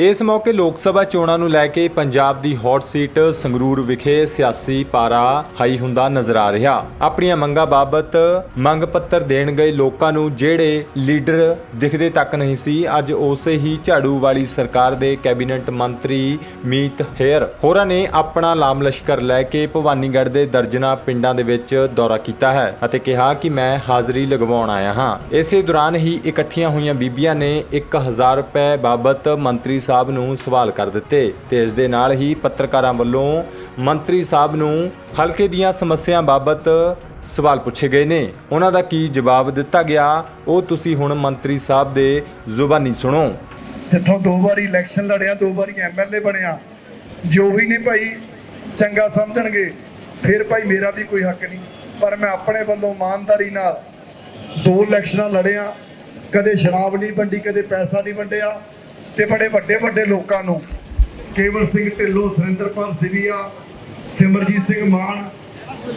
ਇਸ ਮੌਕੇ ਲੋਕ ਸਭਾ ਚੋਣਾਂ ਨੂੰ ਲੈ ਕੇ ਪੰਜਾਬ ਦੀ ਹੌਟ ਸੀਟ ਸੰਗਰੂਰ ਵਿਖੇ ਸਿਆਸੀ ਪਾਰਾ ਹਾਈ ਹੁੰਦਾ ਨਜ਼ਰ ਆ ਰਿਹਾ। ਆਪਣੀਆਂ ਮੰਗਾਂ ਬਾਬਤ ਮੰਗ ਪੱਤਰ ਦੇਣ ਗਏ ਲੋਕਾਂ ਨੂੰ ਜਿਹੜੇ ਲੀਡਰ ਦਿਖਦੇ ਤੱਕ ਨਹੀਂ ਸੀ, ਅੱਜ ਉਸੇ ਹੀ ਝਾੜੂ ਵਾਲੀ ਸਰਕਾਰ ਦੇ ਕੈਬਨਿਟ ਮੰਤਰੀ ਮੀਤ ਹੇਅਰ ਹੋਰਾਂ ਨੇ ਆਪਣਾ ਲਾਮ ਲਸ਼ਕਰ ਲੈ ਕੇ ਭਵਾਨੀਗੜ੍ਹ ਦੇ ਦਰਜਨਾ ਪਿੰਡਾਂ ਦੇ ਵਿੱਚ ਦੌਰਾ ਕੀਤਾ ਹੈ ਅਤੇ ਕਿਹਾ ਕਿ ਮੈਂ ਹਾਜ਼ਰੀ ਲਗਵਾਉਣ ਆਇਆ ਹਾਂ। ਇਸੇ ਦੌਰਾਨ ਹੀ ਇਕੱਠੀਆਂ ਹੋਈਆਂ ਬੀਬੀਆਂ ਨੇ 1000 ਰੁਪਏ ਬਾਬਤ ਮੰਤਰੀ ਸਾਹਿਬ ਨੂੰ ਸਵਾਲ ਕਰ ਦਿੱਤੇ ਤੇ ਇਸ ਦੇ ਨਾਲ ਹੀ ਪੱਤਰਕਾਰਾਂ ਵੱਲੋਂ ਮੰਤਰੀ ਸਾਹਿਬ ਨੂੰ ਹਲਕੇ ਦੀਆਂ ਸਮੱਸਿਆਵਾਂ ਬਾਬਤ ਸਵਾਲ ਪੁੱਛੇ ਗਏ ਨੇ। ਉਹਨਾਂ ਦਾ ਕੀ ਜਵਾਬ ਦਿੱਤਾ ਗਿਆ, ਉਹ ਤੁਸੀਂ ਹੁਣ ਮੰਤਰੀ ਸਾਹਿਬ ਦੇ ਜ਼ੁਬਾਨੀ ਸੁਣੋ। ਜਿੱਥੋਂ ਦੋ ਵਾਰੀ ਇਲੈਕਸ਼ਨ ਲੜਿਆ, ਦੋ ਵਾਰੀ ਐਮਐਲਏ ਬਣਿਆ, ਜੋ ਵੀ ਨੇ ਭਾਈ ਚੰਗਾ ਸਮਝਣਗੇ, ਫਿਰ ਭਾਈ ਮੇਰਾ ਵੀ ਕੋਈ ਹੱਕ ਨਹੀਂ। ਪਰ ਮੈਂ ਆਪਣੇ ਵੱਲੋਂ ਇਮਾਨਦਾਰੀ ਨਾਲ ਦੋ ਇਲੈਕਸ਼ਨਾਂ ਲੜਿਆ, ਕਦੇ ਸ਼ਰਾਬ ਨਹੀਂ ਵੰਡੀ, ਕਦੇ ਪੈਸਾ ਨਹੀਂ ਵੰਡਿਆ ਤੇ ਬੜੇ ਵੱਡੇ ਵੱਡੇ ਲੋਕਾਂ ਨੂੰ ਕੇਵਲ ਸਿੰਘ ਢਿੱਲੋਂ, ਸੁਰਿੰਦਰਪਾਲ ਸਿਵੀਆ, ਸਿਮਰਜੀਤ ਸਿੰਘ ਮਾਨ,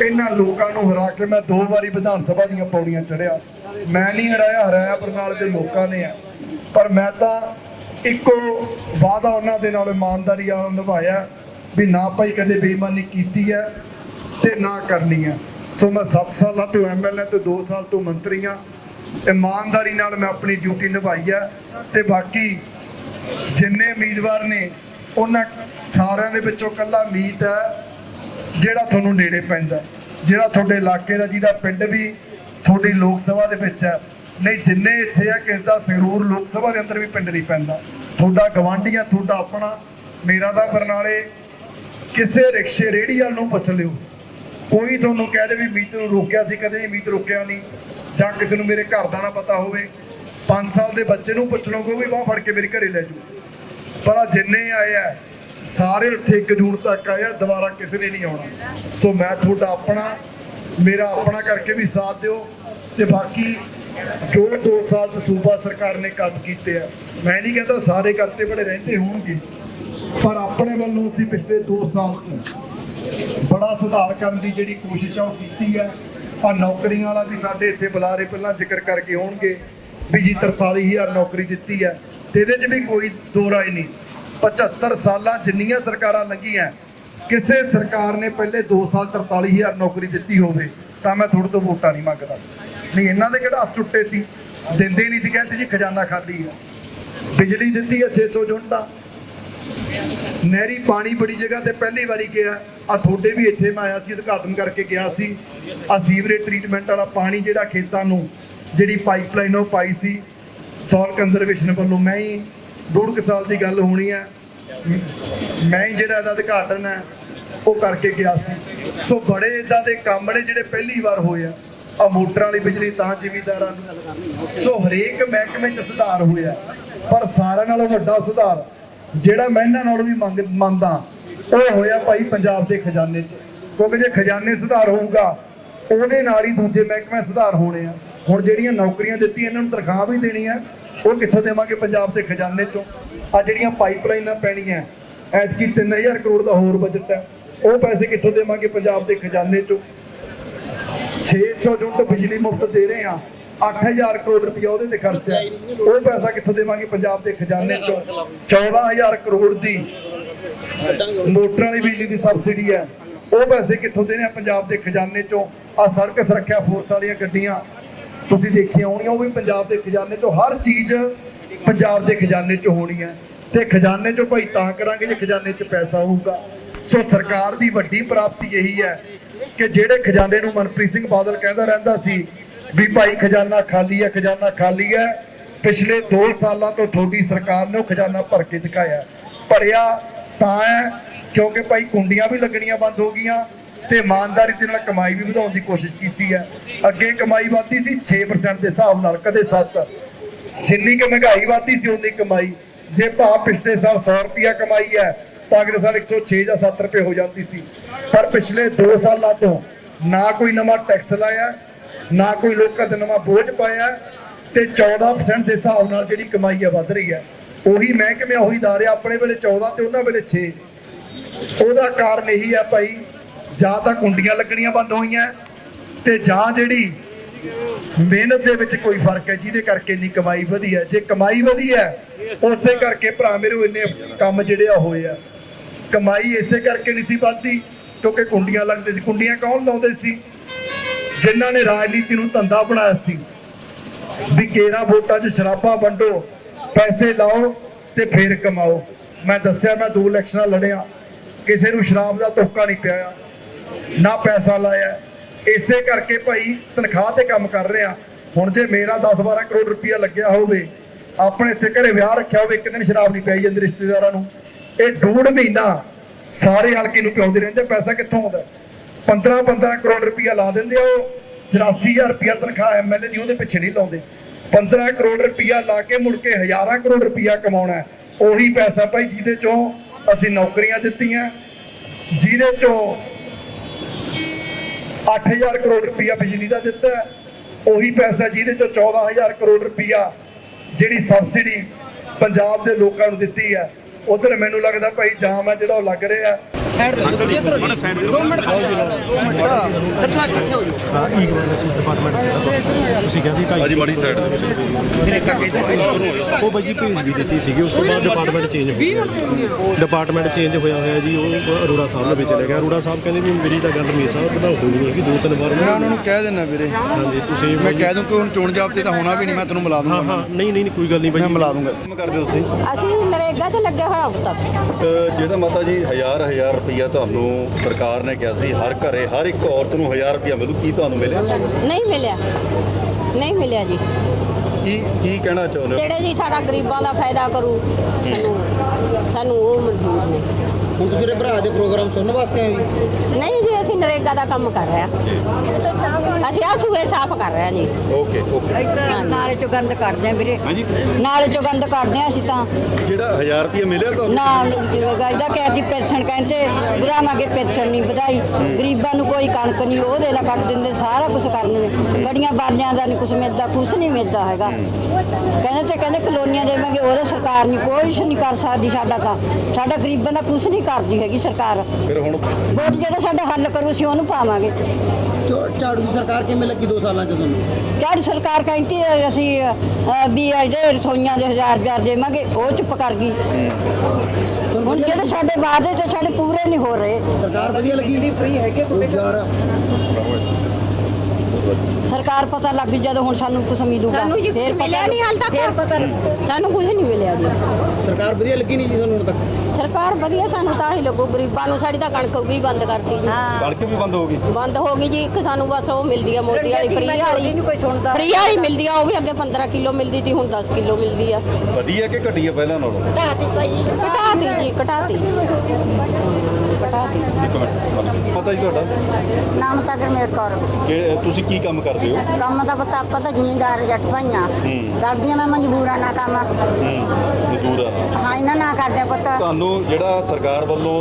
ਇਹਨਾਂ ਲੋਕਾਂ ਨੂੰ ਹਰਾ ਕੇ ਮੈਂ ਦੋ ਵਾਰੀ ਵਿਧਾਨ ਸਭਾ ਦੀਆਂ ਪੌੜੀਆਂ ਚੜਿਆ ਮੈਂ ਨਹੀਂ ਹਰਾਇਆ ਹਰਾਇਆ ਬਰਨਾਲ ਦੇ ਲੋਕਾਂ ਨੇ ਆ। ਪਰ ਮੈਂ ਤਾਂ ਇੱਕੋ ਵਾਅਦਾ ਉਹਨਾਂ ਦੇ ਨਾਲ ਇਮਾਨਦਾਰੀ ਨਾਲ ਨਿਭਾਇਆ ਵੀ ਨਾ ਭਾਈ ਕਦੇ ਬੇਈਮਾਨੀ ਕੀਤੀ ਹੈ ਤੇ ਨਾ ਕਰਨੀ ਹੈ। ਸੋ ਮੈਂ 7 ਸਾਲਾਂ ਤੋਂ ਐਮਐਲਏ ਤੇ 2 ਸਾਲ ਤੋਂ ਮੰਤਰੀ ਹਾਂ। ਇਮਾਨਦਾਰੀ ਨਾਲ ਮੈਂ ਆਪਣੀ ਡਿਊਟੀ ਨਿਭਾਈ ਹੈ ਤੇ ਬਾਕੀ ਜਿੰਨੇ ਉਮੀਦਵਾਰ ਨੇ, ਉਹਨਾਂ ਸਾਰਿਆਂ ਦੇ ਵਿੱਚੋਂ ਕੱਲਾ ਮੀਤ ਹੈ, ਜਿਹੜਾ ਤੁਹਾਨੂੰ ਨੇੜੇ ਪੈਂਦਾ ਜਿਹੜਾ ਤੁਹਾਡੇ ਇਲਾਕੇ ਦਾ, ਜਿਹਦਾ ਪਿੰਡ ਵੀ ਤੁਹਾਡੀ ਲੋਕ ਸਭਾ ਦੇ ਵਿੱਚ ਹੈ। ਨਹੀਂ, ਜਿੰਨੇ ਇੱਥੇ ਆ, ਕਿਸ ਦਾ ਸੰਗਰੂਰ ਲੋਕ ਸਭਾ ਦੇ ਅੰਦਰ ਵੀ ਪਿੰਡ ਨਹੀਂ ਪੈਂਦਾ। ਤੁਹਾਡਾ ਗਵਾਂਢੀ ਆ ਤੁਹਾਡਾ ਆਪਣਾ, ਮੇਰਾ ਤਾਂ ਬਰਨਾਲੇ, ਕਿਸੇ ਰਿਕਸ਼ੇ ਰੇਹੜੀ ਵਾਲ ਨੂੰ ਪੁੱਛ ਲਿਓ। ਕੋਈ ਤੁਹਾਨੂੰ ਕਹਿ ਦੇ ਵੀ ਮੀਤ ਨੂੰ ਰੋਕਿਆ ਸੀ, ਕਦੇ ਮੀਤ ਰੋਕਿਆ ਨਹੀਂ। ਜਾਂ ਕਿਸੇ ਨੂੰ ਮੇਰੇ ਘਰ ਦਾ ਨਾ ਪਤਾ ਹੋਵੇ। 5 ਸਾਲ ਦੇ ਬੱਚੇ ਨੂੰ ਪੁੱਛ ਲਓਗੇ ਉਹ ਵੀ ਬਾਹ ਫੜ ਕੇ ਮੇਰੇ ਘਰੇ ਲੈ ਜਾਊ ਪਰ ਆਹ ਜਿੰਨੇ ਆਏ ਆ, ਸਾਰੇ ਇੱਥੇ 1 ਜੂਨ ਤੱਕ ਆਇਆ ਦੁਬਾਰਾ ਕਿਸੇ ਨੇ ਨਹੀਂ ਆਉਣਾ। ਸੋ ਮੈਂ ਤੁਹਾਡਾ ਆਪਣਾ, ਮੇਰਾ ਆਪਣਾ ਕਰਕੇ ਵੀ ਸਾਥ ਦਿਓ ਤੇ ਬਾਕੀ ਜੋ 2 ਸਾਲ ਚ ਸੂਬਾ ਸਰਕਾਰ ਨੇ ਕੰਮ ਕੀਤੇ ਆ। ਮੈਂ ਨਹੀਂ ਕਹਿੰਦਾ ਸਾਰੇ ਕਰਤੇ ਬੜੇ ਰਹਿੰਦੇ ਹੋਣਗੇ, ਪਰ ਆਪਣੇ ਵੱਲੋਂ ਅਸੀਂ ਪਿਛਲੇ 2 ਸਾਲ ਚ ਬੜਾ ਸੁਧਾਰ ਕਰਨ ਦੀ ਜਿਹੜੀ ਕੋਸ਼ਿਸ਼ ਆ ਉਹ ਕੀਤੀ ਹੈ ਆ ਨੌਕਰੀਆਂ ਵਾਲਾ ਵੀ ਸਾਡੇ ਇੱਥੇ ਬੁਲਾਰੇ ਪਹਿਲਾਂ ਜ਼ਿਕਰ ਕਰਕੇ ਹੋਣਗੇ ਵੀ ਜੀ 43000 ਨੌਕਰੀ ਦਿੱਤੀ ਹੈ ਤੇ ਇਹਦੇ 'ਚ ਵੀ ਕੋਈ ਦੋ ਰਾਏ ਨਹੀਂ। 75 ਸਾਲਾਂ ਜਿੰਨੀਆਂ ਸਰਕਾਰਾਂ ਲੰਘੀਆਂ ਕਿਸੇ ਸਰਕਾਰ ਨੇ ਪਹਿਲੇ 2 ਸਾਲ 43000 ਨੌਕਰੀ ਦਿੱਤੀ ਹੋਵੇ, ਤਾਂ ਮੈਂ ਤੁਹਾਡੇ ਤੋਂ ਵੋਟਾਂ ਨਹੀਂ ਮੰਗਦਾ। ਨਹੀਂ, ਇਹਨਾਂ ਦੇ ਕਿਹੜਾ ਹੱਥ ਟੁੱਟੇ ਸੀ? ਦਿੰਦੇ ਨਹੀਂ ਸੀ, ਕਹਿੰਦੇ ਜੀ ਖਜ਼ਾਨਾ ਖਾਲੀ ਹੈ ਬਿਜਲੀ ਦਿੱਤੀ ਹੈ 600 ਯੂਨਿਟ ਦਾ। ਨਹਿਰੀ ਪਾਣੀ ਬੜੀ ਜਗ੍ਹਾ ਤੇ ਪਹਿਲੀ ਵਾਰੀ ਗਿਆ। ਆ ਤੁਹਾਡੇ ਵੀ ਇੱਥੇ ਮੈਂ ਆਇਆ ਸੀ, ਉਦਘਾਟਨ ਕਰਕੇ ਗਿਆ ਸੀ। ਆ ਸੀਵਰੇਜ ਟ੍ਰੀਟਮੈਂਟ ਵਾਲਾ ਪਾਣੀ ਜਿਹੜਾ ਖੇਤਾਂ ਨੂੰ ਜਿਹੜੀ ਪਾਈਪਲਾਈਨ ਉਹ ਪਾਈ ਸੀ, ਸੋਲ ਕੰਜ਼ਰਵੇਸ਼ਨ ਵੱਲੋਂ ਮੈਂ ਹੀ ਡੂਢ ਕੁ ਸਾਲ ਦੀ ਗੱਲ ਹੋਣੀ ਹੈ ਮੈਂ ਹੀ ਜਿਹੜਾ ਇਹਦਾ ਉਦਘਾਟਨ ਹੈ, ਉਹ ਕਰਕੇ ਗਿਆ ਸੀ। ਸੋ ਬੜੇ ਇਦਾਂ ਦੇ ਕੰਮ ਨੇ ਜਿਹੜੇ ਪਹਿਲੀ ਵਾਰ ਹੋਏ ਆ। ਆ ਮੋਟਰਾਂ ਵਾਲੀ ਬਿਜਲੀ ਤਾਂ ਜ਼ਿਮੀਦਾਰਾਂ ਨੂੰ। ਸੋ ਹਰੇਕ ਮਹਿਕਮੇ 'ਚ ਸੁਧਾਰ ਹੋਇਆ। ਪਰ ਸਾਰਿਆਂ ਨਾਲੋਂ ਵੱਡਾ ਸੁਧਾਰ, ਜਿਹੜਾ ਮੈਂ ਇਹਨਾਂ ਨਾਲੋਂ ਵੀ ਮੰਗ, ਮੰਨਦਾ, ਉਹ ਹੋਇਆ ਭਾਈ ਪੰਜਾਬ ਦੇ ਖਜ਼ਾਨੇ 'ਚ। ਕਿਉਂਕਿ ਜੇ ਖਜ਼ਾਨੇ ਸੁਧਾਰ ਹੋਊਗਾ, ਉਹਦੇ ਨਾਲ ਹੀ ਦੂਜੇ ਮਹਿਕਮੇ ਸੁਧਾਰ ਹੋਣੇ ਆ। ਹੁਣ ਜਿਹੜੀਆਂ ਨੌਕਰੀਆਂ ਦਿੱਤੀਆਂ, ਇਹਨਾਂ ਨੂੰ ਤਨਖਾਹ ਵੀ ਦੇਣੀ ਹੈ ਉਹ ਕਿੱਥੋਂ ਦੇਵਾਂਗੇ ਪੰਜਾਬ ਦੇ ਖਜ਼ਾਨੇ 'ਚੋਂ? ਆ ਜਿਹੜੀਆਂ ਪਾਈਪਲਾਈਨਾਂ ਪੈਣੀਆਂ, ਐਤਕੀ 3000 ਕਰੋੜ ਦਾ ਹੋਰ ਬਜਟ ਹੈ ਉਹ ਪੈਸੇ ਕਿੱਥੋਂ ਦੇਵਾਂਗੇ ਪੰਜਾਬ ਦੇ ਖਜ਼ਾਨੇ 'ਚੋਂ? 600 ਯੂਨਿਟ ਬਿਜਲੀ ਮੁਫਤ ਦੇ ਰਹੇ ਆ। 8000 ਕਰੋੜ ਰੁਪਇਆ ਉਹਦੇ ਤੇ ਖਰਚ ਹੈ। ਉਹ ਪੈਸਾ ਕਿੱਥੋਂ ਦੇਵਾਂਗੇ ਪੰਜਾਬ ਦੇ ਖਜ਼ਾਨੇ ਚੋਂ? 14000 ਕਰੋੜ ਦੀ ਮੋਟਰਾਂ ਦੀ ਬਿਜਲੀ ਦੀ ਸਬਸਿਡੀ ਹੈ ਉਹ ਪੈਸੇ ਕਿੱਥੋਂ ਦੇਣੇ ਆ ਪੰਜਾਬ ਦੇ ਖਜ਼ਾਨੇ ਚੋਂ? ਆ ਸੜਕ ਸੁਰੱਖਿਆ ਫੋਰਸ ਵਾਲੀਆਂ ਗੱਡੀਆਂ ਤੁਸੀਂ ਦੇਖੀਆਂ ਹੋਣੀਆਂ, ਉਹ ਵੀ ਪੰਜਾਬ ਦੇ ਖਜ਼ਾਨੇ ਚੋਂ ਹਰ ਚੀਜ਼ ਪੰਜਾਬ ਦੇ ਖਜ਼ਾਨੇ ਚੋਂ ਹੋਣੀ ਹੈ। ਤੇ ਖਜ਼ਾਨੇ ਚੋਂ ਭਾਈ ਤਾਂ ਕਰਾਂਗੇ ਜੇ ਖਜ਼ਾਨੇ 'ਚ ਪੈਸਾ ਹੋਊਗਾ। ਸੋ ਸਰਕਾਰ ਦੀ ਵੱਡੀ ਪ੍ਰਾਪਤੀ ਇਹੀ ਹੈ ਕਿ ਜਿਹੜੇ ਖਜ਼ਾਨੇ ਨੂੰ ਮਨਪ੍ਰੀਤ ਸਿੰਘ ਬਾਦਲ ਕਹਿੰਦਾ ਰਹਿੰਦਾ ਸੀ ਵੀ ਭਾਈ ਖਜ਼ਾਨਾ ਖਾਲੀ ਹੈ, ਖਜ਼ਾਨਾ ਖਾਲੀ ਹੈ, ਪਿਛਲੇ 2 ਸਾਲਾਂ ਤੋਂ ਤੁਹਾਡੀ ਸਰਕਾਰ ਨੇ ਉਹ ਖਜ਼ਾਨਾ ਭਰ ਕੇ ਦਿਖਾਇਆ। ਭਰਿਆ ਤਾਂ ਹੈ, ਕਿਉਂਕਿ ਭਾਈ ਕੁੰਡੀਆਂ ਵੀ ਲੱਗਣੀਆਂ ਬੰਦ ਹੋ ਗਈਆਂ। ਤੇ ਇਮਾਨਦਾਰੀ ਦੇ ਨਾਲ ਕਮਾਈ ਵੀ ਵਧਾਉਣ ਦੀ ਕੋਸ਼ਿਸ਼ ਕੀਤੀ ਹੈ। ਅੱਗੇ ਕਮਾਈ ਵਧਦੀ ਸੀ 6% ਦੇ ਹਿਸਾਬ ਨਾਲ, ਕਦੇ 7 ਜਿੰਨੀ ਕੁ ਮਹਿੰਗਾਈ ਵਧਦੀ ਸੀ, ਉਨੀ ਕਮਾਈ। ਜੇ ਭਾਅ ਪਿਛਲੇ ਸਾਲ 100 ਰੁਪਿਆ ਕਮਾਈ ਹੈ, ਤਾਂ ਅਗਲੇ ਸਾਲ 106 ਜਾਂ 7 ਰੁਪਏ ਹੋ ਜਾਂਦੀ ਸੀ। ਪਰ ਪਿਛਲੇ 2 ਸਾਲਾਂ ਤੋਂ ਨਾ ਕੋਈ ਨਵਾਂ ਟੈਕਸ ਲਾਇਆ, ਨਾ ਕੋਈ ਲੋਕਾਂ ਤੇ ਨਵਾਂ ਬੋਝ ਪਾਇਆ ਤੇ 14% ਦੇ ਹਿਸਾਬ ਨਾਲ ਜਿਹੜੀ ਕਮਾਈ ਹੈ, ਵੱਧ ਰਹੀ ਹੈ। ਉਹੀ ਮਹਿਕਮੇ ਉਹੀ ਦਾਰੇ ਆਪਣੇ ਵੇਲੇ 14 ਤੇ ਉਹਨਾਂ ਵੇਲੇ 6 ਉਹਦਾ ਕਾਰਨ ਇਹੀ ਹੈ ਭਾਈ ਜਾਂ ਤਾਂ ਕੁੰਡੀਆਂ ਲੱਗਣੀਆਂ ਬੰਦ ਹੋਈਆਂ ਤੇ ਜਾਂ ਜਿਹੜੀ ਮਿਹਨਤ ਦੇ ਵਿੱਚ ਕੋਈ ਫ਼ਰਕ ਹੈ, ਜਿਹਦੇ ਕਰਕੇ ਨਹੀਂ ਕਮਾਈ ਵਧੀ ਹੈ। ਜੇ ਕਮਾਈ ਵਧੀ ਹੈ, ਉਸੇ ਕਰਕੇ ਭਰਾ ਮੇਰੇ ਇੰਨੇ ਕੰਮ ਜਿਹੜੇ ਆ ਹੋਏ ਆ। ਕਮਾਈ ਇਸੇ ਕਰਕੇ ਨਹੀਂ ਸੀ ਵੱਧਦੀ, ਕਿਉਂਕਿ ਕੁੰਡੀਆਂ ਲੱਗਦੇ ਸੀ। ਕੁੰਡੀਆਂ ਕੌਣ ਲਾਉਂਦੇ ਸੀ? ਜਿਨ੍ਹਾਂ ਨੇ ਰਾਜਨੀਤੀ ਨੂੰ ਧੰਦਾ ਬਣਾਇਆ ਸੀ। ਵੀ ਕੇਰਾ ਵੋਟਾਂ 'ਚ ਸ਼ਰਾਬਾਂ ਵੰਡੋ, ਪੈਸੇ ਲਾਓ ਤੇ ਫੇਰ ਕਮਾਓ। ਮੈਂ ਦੱਸਿਆ, ਮੈਂ ਦੋ ਇਲੈਕਸ਼ਨਾਂ ਲੜਿਆ, ਕਿਸੇ ਨੂੰ ਸ਼ਰਾਬ ਦਾ ਧੋਖਾ ਨਹੀਂ ਪਿਆ। ਨਾ ਪੈਸਾ ਲਾਇਆ। ਇਸੇ ਕਰਕੇ ਭਾਈ ਤਨਖਾਹ ਤੇ ਕੰਮ ਕਰ ਰਿਹਾ। ਹੁਣ ਜੇ ਮੇਰਾ 10-12 ਕਰੋੜ ਰੁਪਇਆ ਲੱਗਿਆ ਹੋਵੇ, ਆਪਣੇ ਇੱਥੇ ਘਰੇ ਵਿਆਹ ਰੱਖਿਆ ਹੋਵੇ, ਇੱਕ ਦਿਨ ਸ਼ਰਾਬ ਨਹੀਂ ਪਿਆਈ ਜਾਂਦੀ ਰਿਸ਼ਤੇਦਾਰਾਂ ਨੂੰ। ਇਹ ਡੂਢ ਮਹੀਨਾ ਸਾਰੇ ਹਲਕੇ ਨੂੰ ਪਿਆਉਂਦੇ ਰਹਿੰਦੇ, ਪੈਸਾ ਕਿੱਥੋਂ ਆਉਂਦਾ? 15-15 ਕਰੋੜ ਰੁਪਇਆ ਲਾ ਦਿੰਦੇ ਆ ਉਹ 84000 ਰੁਪਇਆ ਤਨਖਾਹ ਐਮਐਲਏ ਦੀ, ਉਹਦੇ ਪਿੱਛੇ ਨਹੀਂ ਲਾਉਂਦੇ। 15 ਕਰੋੜ ਰੁਪਇਆ ਲਾ ਕੇ ਮੁੜ ਕੇ ਹਜ਼ਾਰਾਂ ਕਰੋੜ ਰੁਪਇਆ ਕਮਾਉਣਾ ਉਹੀ ਪੈਸਾ ਭਾਈ ਜਿਹਦੇ ਚੋਂ ਅਸੀਂ ਨੌਕਰੀਆਂ ਦਿੱਤੀਆਂ, ਜਿਹਦੇ ਚੋਂ 8000 ਕਰੋੜ ਰੁਪਇਆ ਬਿਜਲੀ ਦਾ ਦਿੱਤਾ ਉਹੀ ਪੈਸਾ ਜਿਹਦੇ ਚੋਂ 14000 ਕਰੋੜ ਰੁਪਇਆ ਜਿਹੜੀ ਸਬਸਿਡੀ ਪੰਜਾਬ ਦੇ ਲੋਕਾਂ ਨੂੰ ਦਿੱਤੀ ਹੈ। ਉਧਰ ਮੈਨੂੰ ਲੱਗਦਾ ਭਾਈ ਜਾਮ ਹੈ ਜਿਹੜਾ ਉਹ ਲੱਗ ਰਿਹਾ ਤੁਸੀਂ ਕਿਹਾ ਸੀ ਢਾਈ ਅਜੀ ਮਾੜੀ ਸਾਈਡ ਦੇ ਵਿੱਚ। ਉਹ ਬਾਈ ਜੀ ਭੇਜ ਵੀ ਦਿੱਤੀ ਸੀਗੀ ਉਸ ਤੋਂ ਬਾਅਦ ਡਿਪਾਰਟਮੈਂਟ ਚੇਂਜ ਹੋ ਗਿਆ। ਡਿਪਾਰਟਮੈਂਟ ਚੇਂਜ ਹੋਇਆ ਹੋਇਆ ਜੀ ਉਹ ਅਰੋੜਾ ਸਾਹਿਬ ਦੇ ਵਿੱਚ ਚਲੇ ਗਿਆ। ਅਰੋੜਾ ਸਾਹਿਬ ਕਹਿੰਦੇ ਵੀ ਮੇਰੀ ਤਾਂ ਗੱਲ ਮੀ ਸਾਹਿਬ ਨਾਲ ਹੋਈ ਨਹੀਂ ਹੈਗੀ ਦੋ ਤਿੰਨ ਵਾਰ ਮੈਂ ਉਹਨਾਂ ਨੂੰ ਕਹਿ ਦਿੰਦਾ ਵੀਰੇ। ਹਾਂਜੀ ਤੁਸੀਂ ਮੈਂ ਕਹਿ ਦੂੰ ਕਿ ਹੁਣ ਚੋਣ ਜਾਬਤੇ ਤਾਂ ਹੋਣਾ ਵੀ ਨਹੀਂ ਮੈਂ ਤੁਹਾਨੂੰ ਮਿਲਾ ਦੂੰਗਾ। ਹਾਂ ਨਹੀਂ ਨਹੀਂ ਨਹੀਂ, ਕੋਈ ਗੱਲ ਨਹੀਂ ਬਾਈ ਮੈਂ। ਮਿਲਾ ਦੂੰਗਾ। ਕੰਮ ਕਰਦੇ ਹੋ ਤੁਸੀਂ ਅਸੀਂ ਨਰੇਗਾ 'ਚ ਲੱਗੇ ਹੋਇਆ ਹੁਣ ਤੱਕ। ਅਹ ਜਿਹੜਾ ਮਾਤਾ ਜੀ ਹਜ਼ਾਰ ਹਜ਼ਾਰ ਰੁਪਈਆ ਤੁਹਾਨੂੰ ਸਰਕਾਰ ਨੇ ਕਿਹਾ ਸੀ ਹਰ ਘਰੇ ਹਰ ਇੱਕ ਔਰਤ ਨੂੰ ਹਜ਼ਾਰ ਰੁਪਈਆ ਮਿਲੂ ਕੀ ਤੁਹਾਨੂੰ ਮਿਲਿਆ? ਨਹੀਂ ਮਿਲਿਆ। ਨਹੀਂ ਮਿਲਿਆ ਜੀ। ਕੀ ਕੀ ਕਹਿਣਾ ਚਾਹੁੰਦੇ ਹੋ? ਜਿਹੜੇ ਜੀ ਸਾਡਾ ਗਰੀਬਾਂ ਦਾ ਫਾਇਦਾ ਕਰੂ ਸਾਨੂੰ ਸਾਨੂੰ ਉਹ ਮਨਜ਼ੂਰ ਨਹੀਂ। ਹੁਣ ਤੁਸੀਂ ਭਰਾ ਦੇ ਪ੍ਰੋਗਰਾਮ ਸੁਣਨ ਵਾਸਤੇ ਆਏ ਨਹੀਂ ਜੀ ਅਸੀਂ ਨਰੇਗਾ ਦਾ ਕੰਮ ਕਰ ਰਹੇ ਹਾਂ। ਅਸੀਂ ਆ ਸੂਏ ਸਾਫ਼ ਕਰ ਰਹੇ ਹਾਂ ਜੀ। Okay okay. ਨਾਲੇ ਚੋਂ ਗੰਦ ਕੱਢਦੇ ਆ ਵੀਰੇ। ਹਾਂਜੀ। ਨਾਲੇ ਚੋਂ ਗੰਦ ਕੱਢਦੇ ਆ ਅਸੀਂ ਤਾਂ। ਜਿਹੜਾ ਹਜ਼ਾਰ ਰੁਪਈਆ ਮਿਲਿਆ ਤੁਹਾਨੂੰ ਨਾ ਗਾਇਦਾ ਕਹਿ ਦੀ ਪੈਨਸ਼ਨ ਕਹਿੰਦੇ ਬੁਰਾਵਾਂਗੇ ਪੈਨਸ਼ਨ ਨਹੀਂ ਵਧਾਈ। ਗਰੀਬਾਂ ਨੂੰ ਕੋਈ ਕਣਕ ਨਹੀਂ ਉਹ ਦੇ ਨਾਲ ਕੱਟ ਦਿੰਦੇ ਸਾਰਾ ਕੁਝ ਕਰਦੇ ਨੇ ਗੜੀਆਂ ਬਾਲਿਆਂ ਦਾ ਨਹੀਂ ਕੁਝ ਮਿਲਦਾ ਕੁਝ ਨਹੀਂ ਮਿਲਦਾ ਹੈਗਾ। ਕਹਿੰਦੇ ਤੇ ਕਹਿੰਦੇ ਕਲੋਨੀਆਂ ਦੇਵਾਂਗੇ ਉਹਦਾ ਸਰਕਾਰ ਨਹੀਂ ਕੋਈ ਕੁਛ ਨਹੀਂ ਕਰ ਸਕਦੀ ਸਾਡਾ ਤਾਂ। ਸਾਡਾ ਗਰੀਬਾਂ ਦਾ ਕੁਝ ਨਹੀਂ ਕਰਦੀ ਹੈਗੀ ਸਰਕਾਰ। ਫਿਰ ਹੁਣ ਵੋਟ ਜਿਹੜਾ ਸਾਡਾ ਹੱਲ ਕਰੂ ਅਸੀਂ ਉਹਨੂੰ ਪਾਵਾਂਗੇ। ਝੋ- ਝਾੜੂ ਦੀ ਸਰਕਾਰ ਕਿਵੇਂ ਲੱਗੀ 2 ਸਾਲਾਂ ਚ ਤੁਹਾਨੂੰ? ਕਿਹੜੀ ਸਰਕਾਰ ਕਹਿੰਦੀ ਹੈ ਅਸੀਂ ਅਹ, ਵੀ ਇਹਦੇ ਰਸੋਈਆਂ ਦੇ ਹਜ਼ਾਰ ਹਜ਼ਾਰ ਦੇਵਾਂਗੇ ਉਹ ਚੁੱਪ ਕਰ ਗਈ। ਹੁਣ ਜਿਹੜੇ ਸਾਡੇ ਵਾਅਦੇ ਤੇ ਸਾਡੇ ਪੂਰੇ ਨਹੀਂ ਹੋ ਰਹੇ। ਸਰਕਾਰ ਵਧੀਆ ਲੱਗੀ? ਫ੍ਰੀ ਹੈਗੇ ਤੁਹਾਡੇ ਸਰਕਾਰ ਪਤਾ ਲੱਗ ਗਈ ਜਦੋਂ ਹੁਣ ਸਾਨੂੰ ਕੁਝ ਮਿਲੂਗਾ ਸਾਨੂੰ ਜੀ ਫੇਰ ਪਤਾ- ਮਿਲਿਆ ਨਹੀਂ ਹਾਲ ਤੱਕ। ਫੇਰ ਪਤਾ ਸਾਨੂੰ ਕੁਝ ਨਹੀਂ ਮਿਲਿਆ ਜੀ। ਸਰਕਾਰ ਵਧੀਆ ਲੱਗੀ ਨਹੀਂ ਜੀ ਤੁਹਾਨੂੰ ਹੁਣ ਤੱਕ? ਸਰਕਾਰ ਵਧੀਆ ਸਾਨੂੰ ਤਾਂ ਹੀ ਲੱਗੂ ਗਰੀਬਾਂ ਨੂੰ ਸਾਡੀ ਤਾਂ ਕਣਕ ਵੀ ਬੰਦ ਕਰਤੀ ਜੀ। ਕਣਕ ਵੀ ਬੰਦ ਹੋ ਗਈ। ਬੰਦ ਹੋ ਗਈ ਜੀ ਇੱਕ ਸਾਨੂੰ ਬਸ ਉਹ ਮਿਲਦੀ ਆ ਮੋਦੀ ਵਾਲੀ ਫਰੀ ਵਾਲੀ। ਫਰੀ ਵਾਲੀ ਮਿਲਦੀ ਆ ਉਹ ਵੀ ਅੱਗੇ 15 ਕਿਲੋ ਮਿਲਦੀ ਸੀ ਹੁਣ 10 ਕਿਲੋ ਮਿਲਦੀ ਆ। ਵਧੀਆ ਕਿ ਘਟੀ ਆ ਪਹਿਲਾਂ ਨਾਲੋਂ? ਘਟਾਤੀ ਜੀ ਘਟਾਤੀ। ਘਟਾਤੀ ਇੱਕ ਮਿੰਟ ਮਾਤਾ ਜੀ ਤੁਹਾਡਾ? ਨਾਮ ਤਾਂ ਗਰਮੇਰ ਕੌਰ। ਕਿ ਤੁਸੀਂ ਕੀ ਕੰਮ ਕਰਦੇ ਹੋ? ਕੰਮ ਦਾ ਪਤਾ ਆਪਾਂ ਤਾਂ ਜ਼ਿਮੀਂਦਾਰ ਜੱਟ ਭਾਈਆਂ। ਹੂੰ। ਕਰਦੀਆਂ ਮੈਂ ਮਜਬੂਰਾਂ ਨਾ ਕੰਮ। ਆ ਹਾਂ ਇਹਨਾਂ ਨਾ ਕਰਦੇ ਪੁੱਤ। ਤੁਹਾਨੂੰ ਜਿਹੜਾ ਸਰਕਾਰ ਵੱਲੋਂ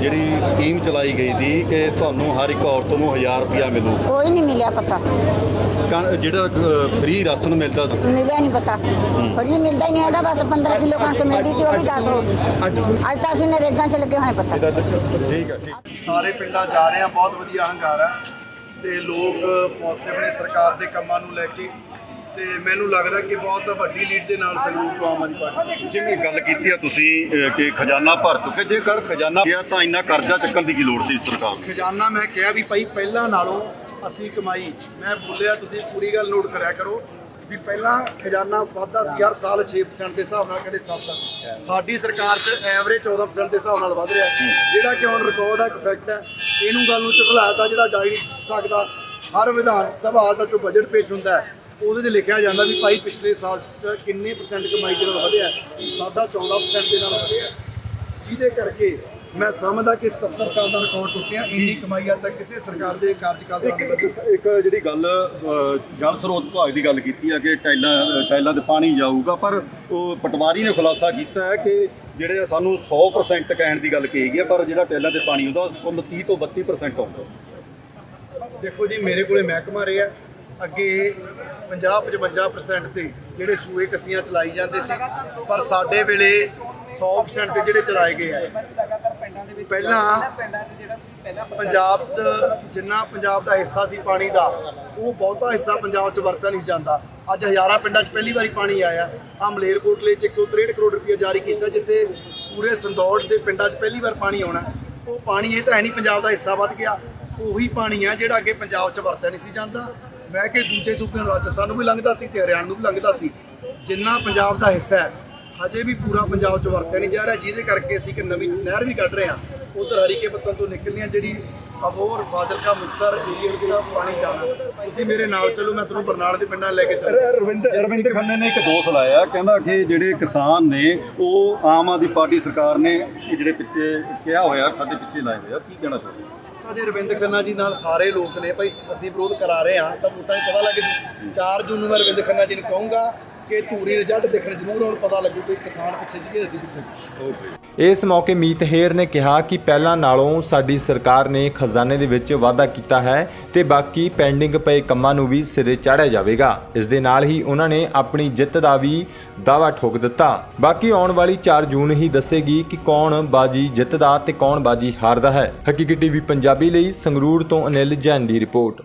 ਜਿਹੜੀ ਸਕੀਮ ਚਲਾਈ ਗਈ ਸੀ ਕਿ ਤੁਹਾਨੂੰ ਹਰ ਇੱਕ ਔਰਤ ਨੂੰ 1000 ਰੁਪਇਆ ਮਿਲੂ। ਕੋਈ ਨਹੀਂ ਮਿਲਿਆ ਪਤਾ। ਜਿਹੜਾ ਫ੍ਰੀ ਰਾਸ਼ਨ ਮਿਲਦਾ ਮਿਲਿਆ ਨਹੀਂ ਪਤਾ। ਇਹ ਮਿਲਦਾ ਹੀ ਨਹੀਂ ਹੈਗਾ ਬਸ 15 ਕਿਲੋ ਕਣਕ ਮਿਲਦੀ ਤੇ ਉਹ ਵੀ 10 ਹੋ ਗਈ ਅੱਜ ਤਾਂ ਅਸੀਂ ਨਰੇਗਾ ਚ ਲੱਗੇ ਹੋਏ ਪਤਾ। ਠੀਕ ਹੈ ਠੀਕ ਸਾਰੇ ਪਿੰਡਾਂ ਜਾ ਰਹੇ ਆ ਬਹੁਤ ਵਧੀਆ ਹੰਗਾਰਾ ਹੈ ਤੇ ਲੋਕ ਪੋਜ਼ਿਟਿਵ ਨੇ ਸਰਕਾਰ ਦੇ ਕੰਮਾਂ ਨੂੰ ਲੈ ਕੇ ਤੇ ਮੈਨੂੰ ਲੱਗਦਾ ਕਿ ਬਹੁਤ ਵੱਡੀ ਲੀਡ ਦੇ ਨਾਲ ਸੰਗਰੂਰ ਤੋਂ ਆਮ ਆਦਮੀ ਪਾਰਟੀ ਜਿਵੇਂ ਗੱਲ ਕੀਤੀ ਆ ਤੁਸੀਂ ਅਹ, ਕਿ ਖਜ਼ਾਨਾ ਭਰ ਚੁੱਕੇ ਜੇਕਰ ਖਜ਼ਾਨਾ ਗਿਆ ਤਾਂ ਇੰਨਾ ਕਰਜ਼ਾ ਚੱਕਣ ਦੀ ਕੀ ਲੋੜ ਸੀ ਸਰਕਾਰ ਨੂੰ? ਖਜ਼ਾਨਾ ਮੈਂ ਕਿਹਾ ਵੀ ਭਾਈ ਪਹਿਲਾਂ ਨਾਲੋਂ ਅਸੀਂ ਕਮਾਈ ਮੈਂ ਬੋਲਿਆ ਤੁਸੀਂ ਪੂਰੀ ਗੱਲ ਨੋਟ ਕਰਿਆ ਕਰੋ। ਵੀ ਪਹਿਲਾਂ ਖਜ਼ਾਨਾ ਵਾਧਾ ਸੀ, ਹਰ ਸਾਲ 6% ਦੇ ਹਿਸਾਬ ਨਾਲ ਕਦੇ 7 ਸਾਡੀ ਸਰਕਾਰ 'ਚ ਐਵਰੇਜ 14% ਦੇ ਹਿਸਾਬ ਨਾਲ ਵਧ ਰਿਹਾ। ਜਿਹੜਾ ਕਿ ਹੁਣ ਰਿਕਾਰਡ ਹੈ ਫੈਕਟ ਹੈ ਇਹਨੂੰ ਗੱਲ ਨੂੰ ਝੁਠਲਾਇਆ ਤਾਂ ਜਿਹੜਾ ਜਾ ਹੀ ਨਹੀਂ ਸਕਦਾ। ਹਰ ਵਿਧਾਨ ਸਭਾ ਦਾ ਜੋ ਬਜਟ ਪੇਸ਼ ਹੁੰਦਾ ਹੈ, ਉਹਦੇ 'ਚ ਲਿਖਿਆ ਜਾਂਦਾ ਵੀ ਭਾਈ ਪਿਛਲੇ ਸਾਲ 'ਚ ਕਿੰਨੇ ਪਰਸੈਂਟ ਕਮਾਈ ਦੇ ਨਾਲ ਵਧਿਆ ਸਾਡਾ 14% ਦੇ ਨਾਲ ਵਧਿਆ ਜਿਹਦੇ ਕਰਕੇ ਮੈਂ ਸਮਝਦਾ ਕਿ 77 ਸਾਲ ਦਾ ਰਿਕਾਰਡ ਟੁੱਟਿਆ ਇੰਨੀ ਕਮਾਈ ਅੱਜ ਤੱਕ ਕਿਸੇ ਸਰਕਾਰ ਦੇ ਕਾਰਜਕਾਲ ਦੌਰਾਨ ਨਹੀਂ ਇੱਕ ਜਿਹੜੀ ਗੱਲ ਜਲ ਸਰੋਤ ਵਿਭਾਗ ਦੀ ਗੱਲ ਕੀਤੀ ਆ ਕਿ ਟਾਈਲਾਂ ਟਾਈਲਾਂ ਤੇ ਪਾਣੀ ਜਾਊਗਾ ਪਰ ਉਹ ਪਟਵਾਰੀ ਨੇ ਖੁਲਾਸਾ ਕੀਤਾ ਹੈ ਕਿ ਜਿਹੜੇ ਸਾਨੂੰ 100% ਕਹਿਣ ਦੀ ਗੱਲ ਕਹੀ ਗਈ ਹੈ ਪਰ ਜਿਹੜਾ ਟਾਈਲਾਂ ਤੇ ਪਾਣੀ ਆਉਂਦਾ ਕੁੱਲ 30 ਤੋਂ 32% ਆਉਂਦਾ। ਦੇਖੋ ਜੀ ਮੇਰੇ ਕੋਲੇ ਮਹਿਕਮਾ ਰਿਹਾ ਅੱਗੇ 50 55% ਤੇ ਜਿਹੜੇ ਸੂਏ ਕਸੀਆਂ ਚਲਾਈ ਜਾਂਦੇ ਸੀ ਪਰ ਸਾਡੇ ਵੇਲੇ 100% ਤੇ ਜਿਹੜੇ ਚਲਾਏ ਗਏ ਆ। ਪਹਿਲਾਂ ਪੰਜਾਬ 'ਚ ਜਿੰਨਾ ਪੰਜਾਬ ਦਾ ਹਿੱਸਾ ਸੀ ਪਾਣੀ ਦਾ ਉਹ ਬਹੁਤਾ ਹਿੱਸਾ ਪੰਜਾਬ 'ਚ ਵਰਤਿਆ ਨਹੀਂ ਜਾਂਦਾ। ਅੱਜ ਹਜ਼ਾਰਾਂ ਪਿੰਡਾਂ 'ਚ ਪਹਿਲੀ ਵਾਰੀ ਪਾਣੀ ਆਇਆ। ਆ ਮਲੇਰਕੋਟਲੇ 'ਚ 163 ਕਰੋੜ ਰੁਪਏ ਜਾਰੀ ਕੀਤਾ ਜਿੱਥੇ ਪੂਰੇ ਸੰਦੌੜ ਦੇ ਪਿੰਡਾਂ 'ਚ ਪਹਿਲੀ ਵਾਰ ਪਾਣੀ ਆਉਣਾ। ਉਹ ਪਾਣੀ ਇਹ ਤਾਂ ਹੈ ਨਹੀਂ ਪੰਜਾਬ ਦਾ ਹਿੱਸਾ ਵੱਧ ਗਿਆ। ਉਹੀ ਪਾਣੀ ਆ ਜਿਹੜਾ ਅੱਗੇ ਪੰਜਾਬ 'ਚ ਵਰਤਿਆ ਨਹੀਂ ਸੀ ਜਾਂਦਾ। ਮੈਂ ਕਿ ਦੂਜੇ ਸੂਬਿਆਂ ਨੂੰ ਰਾਜਸਥਾਨ ਨੂੰ ਵੀ ਲੰਘਦਾ ਸੀ ਤੇ ਹਰਿਆਣਾ ਨੂੰ ਵੀ ਲੰਘਦਾ ਸੀ। ਜਿੰਨਾ ਪੰਜਾਬ ਦਾ ਹਿੱਸਾ ਹੈ ਹਜੇ ਵੀ ਪੂਰਾ ਪੰਜਾਬ 'ਚ ਵਰਤਿਆ ਨਹੀਂ ਜਾ ਰਿਹਾ ਜਿਹਦੇ ਕਰਕੇ ਅਸੀਂ ਇੱਕ ਨਵੀਂ ਨਹਿਰ ਵੀ ਕੱਢ ਰਹੇ ਹਾਂ। ਉਧਰ ਹਰੀਕੇ ਪੱਤਨ ਤੋਂ ਨਿਕਲਣੀ ਆ ਜਿਹੜੀ ਅਬੋਰ ਫਾਜ਼ਿਲਕਾ ਮੁਕਤਸਰ ਏਰੀਆ ਵਿੱਚ ਜਿਹੜਾ ਪਾਣੀ ਜਾਣਾ ਤੁਸੀਂ ਮੇਰੇ ਨਾਲ ਚੱਲੋ ਮੈਂ ਤੁਹਾਨੂੰ ਬਰਨਾਲੇ ਦੇ ਪਿੰਡਾਂ ਲੈ ਕੇ ਚੱਲਾਂ ਰਵਿੰਦਰ ਰਵਿੰਦਰ ਖੰਨੇ ਨੇ ਇੱਕ ਦੋਸ਼ ਲਾਇਆ ਕਹਿੰਦਾ ਕਿ ਜਿਹੜੇ ਕਿਸਾਨ ਨੇ ਉਹ ਆਮ ਆਦਮੀ ਪਾਰਟੀ ਸਰਕਾਰ ਨੇ ਜਿਹੜੇ ਪਿੱਛੇ ਕਿਹਾ ਹੋਇਆ ਸਾਡੇ ਪਿੱਛੇ ਲਾਏ ਹੋਏ ਆ ਕੀ ਕਹਿਣਾ ਚਾਹੁੰਦੇ? ਸਾਡੇ ਰਵਿੰਦਰ ਖੰਨਾ ਜੀ ਨਾਲ ਸਾਰੇ ਲੋਕ ਨੇ ਭਾਈ ਅਸੀਂ ਵਿਰੋਧ ਕਰਾ ਰਹੇ ਹਾਂ ਤਾਂ ਵੋਟਾਂ 'ਚ ਪਤਾ ਲੱਗ ਜੂ। 4 ਜੂਨ ਨੂੰ ਮੈਂ ਰਵਿੰਦਰ ਖੰਨਾ ਜੀ ਨੂੰ ਕਹੂੰਗਾ ਕਿ ਧੂਰੀ ਰਿਜ਼ਲਟ ਦੇਖਣ ਜ਼ਰੂਰ ਹੁਣ ਪਤਾ ਲੱਗੂ ਕੋਈ ਕਿਸਾਨ ਪਿੱਛੇ ਸੀ ਕਿ ਅਸੀਂ ਪਿੱਛੇ ਸੀ ਇਸ ਮੌਕੇ ਮੀਤ ਹੇਰ ਨੇ ਕਿਹਾ ਕਿ ਪਹਿਲਾਂ ਨਾਲੋਂ ਸਾਡੀ ਸਰਕਾਰ ਨੇ ਖਜ਼ਾਨੇ ਦੇ ਵਿੱਚ ਵਾਧਾ ਕੀਤਾ ਹੈ ਤੇ ਬਾਕੀ ਪੈਂਡਿੰਗ ਪਏ ਕੰਮਾਂ ਨੂੰ ਵੀ ਸਿਰੇ ਚਾੜਿਆ ਜਾਵੇਗਾ। ਇਸ ਦੇ ਨਾਲ ਹੀ ਉਹਨਾਂ ਨੇ ਆਪਣੀ ਜਿੱਤ ਦਾ ਵੀ ਦਾਅਵਾ ਠੋਕ ਦਿੱਤਾ। ਬਾਕੀ ਆਉਣ ਵਾਲੀ 4 ਜੂਨ ਹੀ ਦੱਸੇਗੀ ਕਿ ਕੌਣ ਬਾਜੀ ਜਿੱਤਦਾ ਤੇ ਕੌਣ ਬਾਜੀ ਹਾਰਦਾ ਹੈ। ਹਕੀਕੀ ਟੀਵੀ ਪੰਜਾਬੀ ਲਈ ਸੰਗਰੂਰ ਤੋਂ ਅਨਿਲ ਜੈਨ ਦੀ ਰਿਪੋਰਟ।